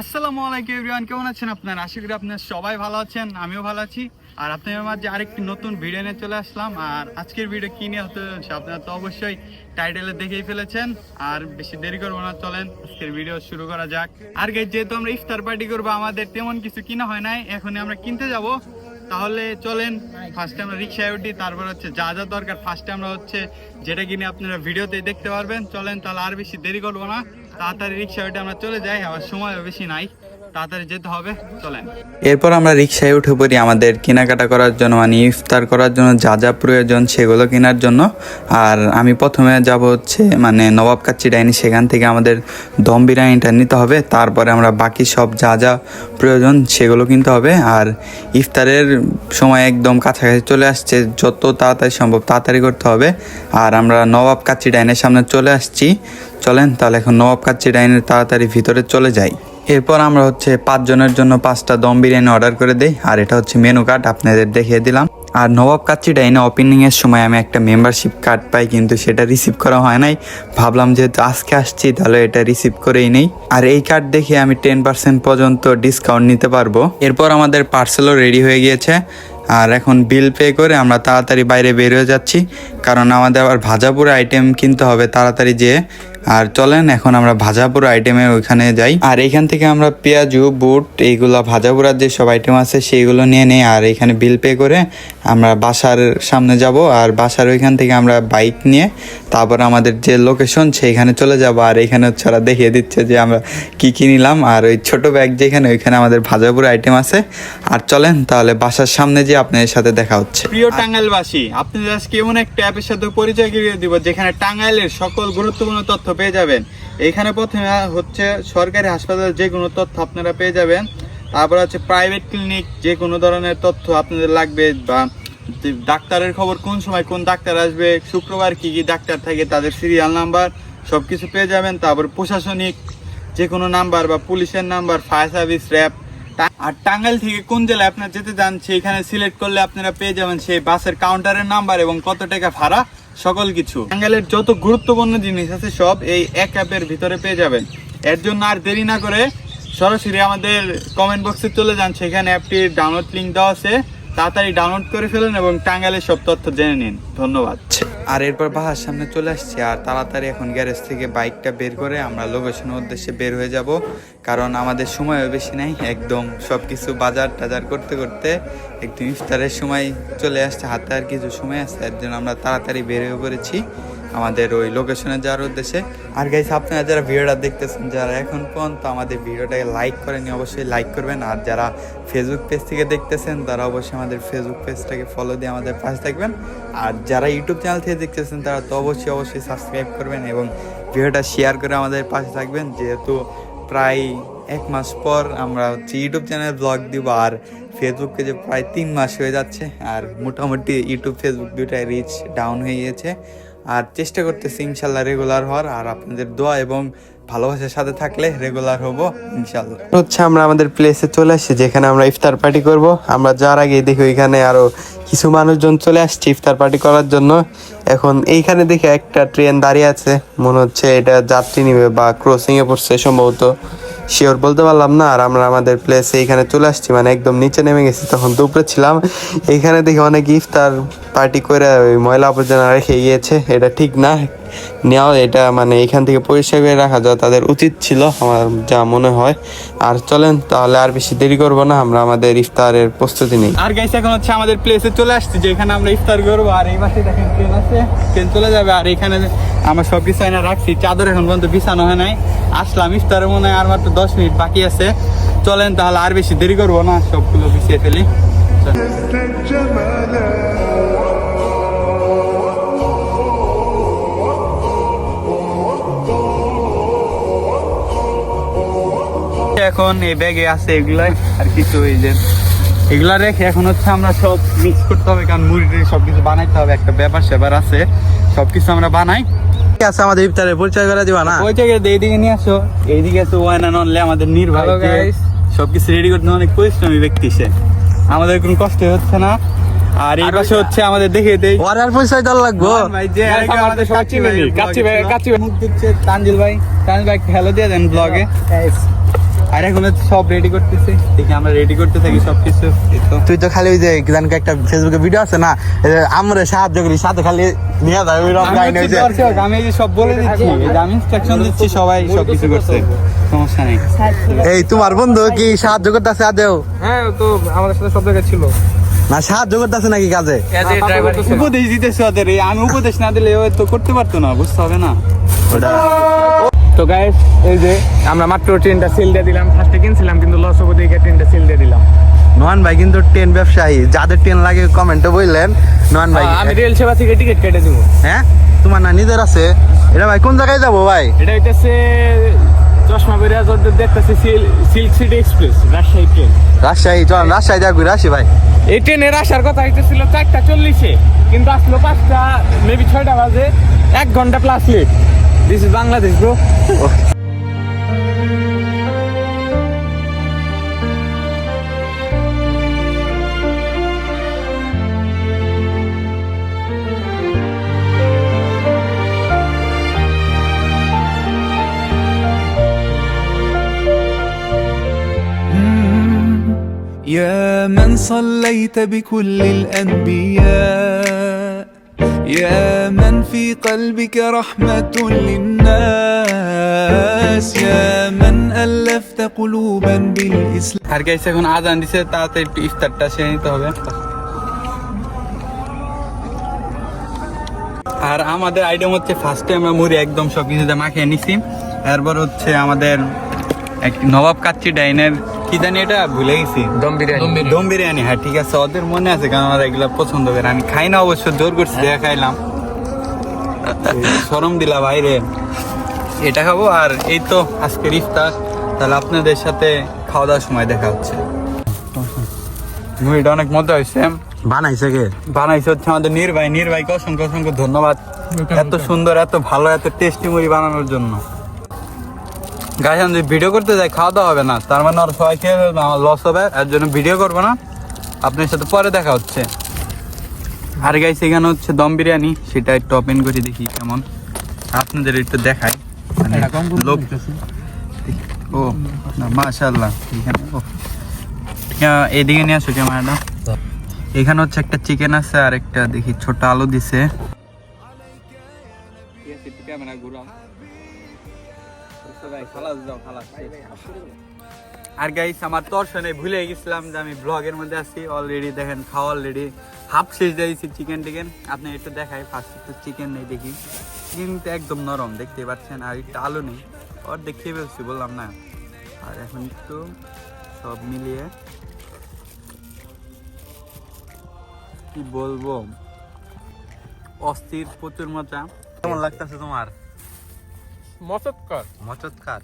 আসসালামু আলাইকুম এভরিওয়ান কেমন আছেন আপনারা? আশা করি আপনারা সবাই ভালো আছেন আমিও ভালো আছি। আর আপনাদের মাঝে আরেকটি নতুন ভিডিও নিয়ে চলে আসলাম। আর আজকের ভিডিও কি নিয়ে হতে চলেছে আপনারা তো অবশ্যই টাইটেলে দেখেই ফেলেছেন। আর বেশি দেরি করব না চলেন আজকের ভিডিও শুরু করা যাক। আর guys, যেহেতু আমরা ইফতার পার্টি করব আমাদের তেমন কিছু কিনা হয় নাই এখনই আমরা কিনতে যাব। তাহলে চলেন ফার্স্টে আমরা রিক্সায় উঠি তারপর হচ্ছে যা যা দরকার ফার্স্টে আমরা হচ্ছে যেটা কিনে আপনারা ভিডিওতে দেখতে পারবেন। চলেন তাহলে আর বেশি দেরি করব না। তাড়াতাড়ি রিক্সা উঠে আমরা চলে যাই আবার সময় বেশি নাই। তাড়াতাড়ি যেতে হবে এরপর আমরা রিক্সায় উঠে পড়ি আমাদের কেনাকাটা করার জন্য মানে ইফতার করার জন্য যা যা প্রয়োজন সেগুলো কেনার জন্য। আর আমি প্রথমে যাব হচ্ছে মানে নবাব কাচ্চি ডাইনি, সেখান থেকে আমাদের দম বিরিয়ানিটা নিতে হবে। তারপরে আমরা বাকি সব যা যা প্রয়োজন সেগুলো কিনতে হবে। আর ইফতারের সময় একদম কাছাকাছি চলে আসছে, যত তাড়াতাড়ি সম্ভব তাড়াতাড়ি করতে হবে। আর আমরা নবাব কাচ্চি ডাইনের সামনে চলে আসছি। চলেন, তাহলে এখন নবাব কাচ্চি ডাইনের তাড়াতাড়ি ভিতরে চলে যাই। এরপর আমরা হচ্ছে পাঁচজনের জন্য পাঁচটা দম বিরিয়ানি অর্ডার করে দিই, আর এটা হচ্ছে মেনু কার্ড আপনাদের দেখিয়ে দিলাম। আর নবাব কাচ্চি ডাইনে ওপেনিং এর সময় আমি একটা মেম্বারশিপ কার্ড পাই, কিন্তু সেটা রিসিভ করা হয় নাই। ভাবলাম যেহেতু আজকে আসছি, তাহলে এটা রিসিভ করেই নেই। আর এই কার্ড দেখে আমি টেন পার্সেন্ট পর্যন্ত ডিসকাউন্ট নিতে পারব। এরপর আমাদের পার্সেলও রেডি হয়ে গিয়েছে। আর এখন বিল পে করে আমরা তাড়াতাড়ি বাইরে বের হয়ে যাচ্ছি, কারণ আমাদের আবার ভাজাপুর আইটেম কিনতে হবে, তাড়াতাড়ি যেয়ে। আর চলেন, এখন আমরা ভাজাপুর আইটেমে ওইখানে যাই। আর এখান থেকে আমরা পেঁয়াজু, বুট, এইগুলো ভাজাপুরার যে সব আইটেম আছে সেইগুলো নিয়ে নেই। আর এখানে বিল পে করে আমরা বাসার সামনে যাব আর বাসার ওইখান থেকে আমরা বাইক নিয়ে তারপর আমাদের যে লোকেশন সেইখানে চলে যাব। আর এখানে হচ্ছে ওরা দেখিয়ে দিচ্ছে যে আমরা কি কী নিলাম। আর ওই ছোট ব্যাগ যেখানে ওইখানে আমাদের ভাজাপুর আইটেম আছে। আর চলেন, তাহলে বাসার সামনে যে আপনাদের সাথে দেখা হচ্ছে। প্রিয় টাঙ্গাইলবাসী, আপনাদের আজকে এমন একটা অ্যাপের সাথে পরিচয় করিয়ে দিব যেখানে টাঙ্গাইলের সকল গুরুত্বপূর্ণ তথ্য পেয়ে যাবেন। এখানে প্রথমে হচ্ছে সরকারি হাসপাতালের যে কোনো তথ্য আপনারা পেয়ে যাবেন। তারপর হচ্ছে প্রাইভেট ক্লিনিক যে কোনো ধরনের তথ্য আপনাদের লাগবে বা ডাক্তারের খবর কোন সময় কোন ডাক্তার আসবে, শুক্রবার কি কি ডাক্তার থাকে, তাদের সিরিয়াল নাম্বার সব কিছু পেয়ে যাবেন। তারপর প্রশাসনিক যে কোনো নাম্বার বা পুলিশের নাম্বার ফায়ার সার্ভিস র্যাব আর টাঙ্গাইল থেকে কোন জেলায় আপনার যেতে চান সেইখানে সিলেক্ট করলে আপনারা পেয়ে যাবেন সেই বাসের কাউন্টারের নাম্বার এবং কত টাকা ভাড়া সকল কিছু। টাঙ্গাইলের যত গুরুত্বপূর্ণ জিনিস আছে সব এই এক অ্যাপের ভিতরে পেয়ে যাবেন। এর জন্য আর দেরি না করে সরাসরি আমাদের কমেন্ট বক্সে চলে যান। সেখানে অ্যাপটির ডাউনলোড লিঙ্ক দেওয়া আছে। তাড়াতাড়ি ডাউনলোড করে ফেলুন এবং টাঙ্গালের সব তথ্য জেনে নিন। ধন্যবাদ। আর এরপর বাহার সামনে চলে আসছি, আর তাড়াতাড়ি এখন গ্যারেজ থেকে বাইকটা বের করে আমরা লোকেশনের উদ্দেশ্যে বের হয়ে যাব। কারণ আমাদের সময়ও বেশি নাই, একদম সব কিছু বাজার টাজার করতে করতে একটু ইফতারের সময় চলে আসছে, হাতে আর কিছু সময় আছে, এর জন্য আমরা তাড়াতাড়ি বের হয়ে পড়েছি। আমাদের ওই লোকেশনে যাওয়ার উদ্দেশ্যে। আর গাইস আপনারা যারা ভিডিওটা দেখতেছেন, যারা এখন পর্যন্ত আমাদের ভিডিওটাকে লাইক করেনি অবশ্যই লাইক করবেন। আর যারা ফেসবুক পেজ থেকে দেখতেছেন, তারা অবশ্যই আমাদের ফেসবুক পেজটাকে ফলো দিয়ে আমাদের পাশে থাকবেন। আর যারা ইউটিউব চ্যানেল থেকে দেখতেছেন, তারা তো অবশ্যই অবশ্যই সাবস্ক্রাইব করবেন এবং ভিডিওটা শেয়ার করে আমাদের পাশে থাকবেন। যেহেতু প্রায় এক মাস পর আমরা হচ্ছে ইউটিউব চ্যানেল ব্লগ দিব, আর ফেসবুকে যে প্রায় তিন মাস হয়ে যাচ্ছে। আর মোটামুটি ইউটিউব ফেসবুক দুইটাই রিচ ডাউন হয়ে গিয়েছে। আর চেষ্টা করতেছি ইনশাল্লাহ রেগুলার হওয়ার, আর আপনাদের দোয়া এবং ভালোবাসার সাথে থাকলে রেগুলার হব, ইনশাল্লাহ। হচ্ছে আমরা আমাদের প্লেসে চলে আসছি, যেখানে আমরা ইফতার পার্টি করব। আমরা যাওয়ার আগে দেখি ওইখানে আরও কিছু মানুষজন চলে আসছে ইফতার পার্টি করার জন্য। এখন এইখানে দেখে একটা ট্রেন দাঁড়িয়ে আছে, মনে হচ্ছে এটা যাত্রী নিবে বা ক্রসিং এ পড়ছে সম্ভবত। শিওর বলতে পারলাম না, আর আমরা আমাদের প্লেসে এইখানে চলে আসছি মানে একদম নিচে নেমে গেছি, তখন দুপুরে ছিলাম। এইখানে দেখি অনেক ইফতার পার্টি করে ওই ময়লা আবর্জনা রেখে গিয়েছে, এটা ঠিক না। নেওয়া এটা মানে এখান থেকে পরিষ্কার করে রাখা যাওয়া তাদের উচিত ছিল, আমার যা মনে হয়। আর চলেন, তাহলে আর বেশি দেরি করব না, আমরা আমাদের ইফতারের প্রস্তুতি নিই। আর গাইস এখন হচ্ছে আমাদের প্লেসে চলে আসছে, যেখানে আমরা ইফতার করব। আর এই পাশে দেখেন ট্রেন আছে ট্রেন চলে যাবে। আর এখানে আমরা সব কিছু আইনা রাখছি, চাদর এখন পর্যন্ত বিছানো হয় নাই। আসলাম ইফতারের মনে হয় আর মাত্র দশ মিনিট বাকি আছে। চলেন, তাহলে আর বেশি দেরি করব না, সবগুলো বিছিয়ে ফেলি। এখন এই ব্যাগে আছে এগুলাই আর কিছু এই যে এগুলা রেখে এখন হচ্ছে আমরা সব মিক্স করতে হবে কারণ মুড়ি টুড়ি সবকিছু বানাইতে হবে একটা ব্যাপার স্যাপার আছে সবকিছু আমরা বানাই। আছে আমাদের ইফতারের পরিচয় করে দিবা না? ওই জায়গায় এইদিকে নিয়ে আসো। এইদিকে তো ওয়ান অ্যান্ড অনলি আমাদের নির্ভয় সবকিছু রেডি করতে অনেক পরিশ্রমী ব্যক্তি সে। আমাদের কোনো কষ্ট হচ্ছে না। আর এই পাশে হচ্ছে আমাদের দেখে দেই। পরিচয় লাগবো? ভাই যে আমাদের কাচ্চি ভাই কাচ্চি ভাই, কাচ্চি মুখ দিচ্ছে তানজিল ভাই। তানজিল ভাই হ্যালো দিয়ে দেন ব্লগে আর এখন সব রেডি করতেছি। দেখি আমরা রেডি করতে থাকি সব কিছু তুই তো খালি ওই যে জানকে একটা ফেসবুকে ভিডিও আছে না আমরা সাহায্য করি সাথে খালি নিয়ে যাবে ওই রকম আমি কাহিনী হচ্ছে হয়েছে দর্শক, আমি এই যে সব বলে দিচ্ছি আমি ইনস্ট্রাকশন দিচ্ছি সবাই সব কিছু করছে। সমস্যা নেই। এই তোমার বন্ধু কি সাহায্য করতেছে আদেও? হ্যাঁ তো আমাদের সাথে সব জায়গায় ছিল। না সাহায্য করতেছে নাকি কাজে? উপদেশ দিতেছে ওদের আমি উপদেশ না দিলে ও তো করতে পারতো না বুঝতে হবে না। তো গাইস এই যে আমরা মাত্র ট্রেনটা সেল দিয়ে দিলাম। ফার্স্টে কিনছিলাম কিন্তু লস হবে দেখে ট্রেনটা সেল দিয়ে দিলাম। নোয়ান ভাই কিন্তু ট্রেন ব্যবসায়ী। যাদের ট্রেন লাগে কমেন্টে বললেন। নোয়ান ভাই আমি রেল সেবা থেকে টিকিট কেটে দিব। হ্যাঁ? তোমার না নিজের আছে? এটা ভাই কোন জায়গায় যাব ভাই? এটা হইতেছে চশমা বেরিয়া যদি দেখতেছি silk city express Rajshahi train Rajshahi চল রাজশাহী যাবি রাশি ভাই। এই ট্রেনের আসার কথা হইতেছিল চারটা চল্লিশে কিন্তু আসলো পাঁচটা মেবি ছয়টা বাজে এক ঘণ্টা plus late This is Bangladesh, bro. okay. يا من صليت بكل الأنبياء يا من في قلبك رحمة للناس يا من ألفت قلوبا بالإسلام আর গাইস এখন আজান দিছে তাড়াতাড়ি একটু ইফতারটা সেরে নিতে হবে আর আমাদের আইটেম হচ্ছে ফার্স্টে আমরা মুড়ি একদম সব কিছুতে মাখিয়ে নিছি এরপর হচ্ছে আমাদের এক নবাব কাচ্চি ডাইনের কি জানি এটা ভুলে গেছি। দম বিরিয়ানি। দম বিরিয়ানি। হ্যাঁ ঠিক আছে ওদের মনে আছে কারণ ওরা এগুলো পছন্দ করে। আমি খাই না অবশ্য জোর করছি দেখা খাইলাম। সরম দিলা বাইরে এটা খাব আর এই তো আজকের ইফতার। তাহলে আপনাদের সাথে খাওয়া দাওয়ার সময় দেখা হচ্ছে। মুভিটা অনেক মজা হয়েছে। বানাইছে কে? বানাইছে হচ্ছে আমাদের নির্বাই নির্বাইকে অসংখ্য অসংখ্য ধন্যবাদ। এত সুন্দর এত ভালো এত টেস্টি মুড়ি বানানোর জন্য। গাছ আমি ভিডিও করতে যাই খাওয়া দাওয়া হবে না। তার মানে আর সবাই খেয়ে আমার লস হবে এর জন্য ভিডিও করব না। আপনার সাথে পরে দেখা হচ্ছে। আর গাইস এখানে হচ্ছে দম বিরিয়ানি সেটা একটু ওপেন করে দেখি কেমন। আপনাদের একটু দেখাই। মানে লোক ও মাশাল্লাহ এখানে ও। হ্যাঁ, এদিকে নিয়ে আসো ক্যামেরাটা। এখানে হচ্ছে একটা চিকেন আছে আর একটা দেখি ছোট আলু দিছে। আর গাইস আমার দর্শনে ভুলে গেছিলাম যে আমি ব্লগের মধ্যে আছি। অলরেডি দেখেন, খাওয়া অলরেডি হাফ শেষ দিয়েছি চিকেন টিকেন। আপনি একটু দেখাই ফার্স্ট একটু চিকেন নেই দেখি। চিকেনটা একদম নরম, দেখতে পাচ্ছেন? আর একটু আলু নেই। ওর দেখিয়ে ফেলছি, বললাম না। আর এখন একটু সব মিলিয়ে কি বলব? অস্থির প্রচুর মজা। কেমন লাগতেছে তোমার? মসৎকর। মচৎকার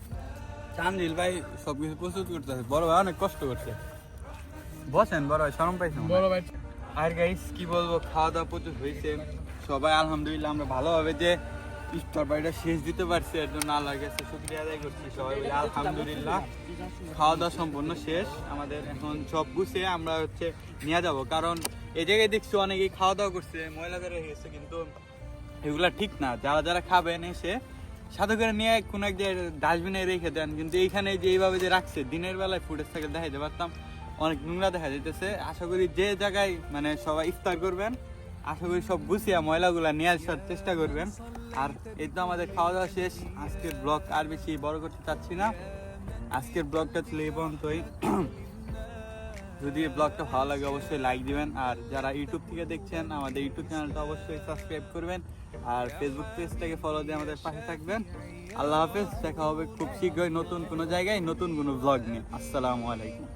চান্দিল ভাই সবকিছু প্রস্তুত করতেছে। বড় ভাই অনেক কষ্ট করছে। বসেন বড় ভাই শরম পাইছে বড় ভাই। আর গাইস কি বলব খাওয়া দাওয়া প্রচুর হয়েছে। সবাই আলহামদুলিল্লাহ আমরা ভালোভাবে যে ইফতার বাড়িটা শেষ দিতে পারছি। এর জন্য আল্লাহর কাছে শুক্রিয়া আদায় করছি সবাই বলি আলহামদুলিল্লাহ খাওয়া দাওয়া সম্পূর্ণ শেষ। আমাদের এখন সব গুছিয়ে আমরা হচ্ছে নিয়ে যাব। কারণ এই জায়গায় দেখছি অনেকেই খাওয়া দাওয়া করছে ময়লা করে গেছে কিন্তু এগুলা ঠিক না। যারা যারা খাবেন এসে সাথে করে নিয়ে কোনো এক জায়গায় ডাস্টবিনে রেখে দেন, কিন্তু এইখানে যে এইভাবে যে রাখছে, দিনের বেলায় ফুটেজ থেকে দেখাইতে পারতাম, অনেক নোংরা দেখা যাইতেছে। আশা করি যে জায়গায় মানে সবাই ইফতার করবেন, আশা করি সব গুছিয়ে ময়লাগুলা নিয়ে আসার চেষ্টা করবেন। আর এই তো আমাদের খাওয়া দাওয়া শেষ, আজকের ব্লগ আর বেশি বড় করতে চাচ্ছি না। আজকের ব্লগটা ছিল এই পর্যন্তই। যদি ব্লগটা ভালো লাগে অবশ্যই লাইক দিবেন। আর যারা ইউটিউব থেকে দেখছেন, আমাদের ইউটিউব চ্যানেলটা অবশ্যই সাবস্ক্রাইব করবেন। আর ফেসবুক পেজটাকে ফলো দিয়ে আমাদের পাশে থাকবেন। আল্লাহ হাফেজ, দেখা হবে খুব শীঘ্রই নতুন কোনো জায়গায় নতুন কোনো ব্লগ নিয়ে। আসসালামু আলাইকুম।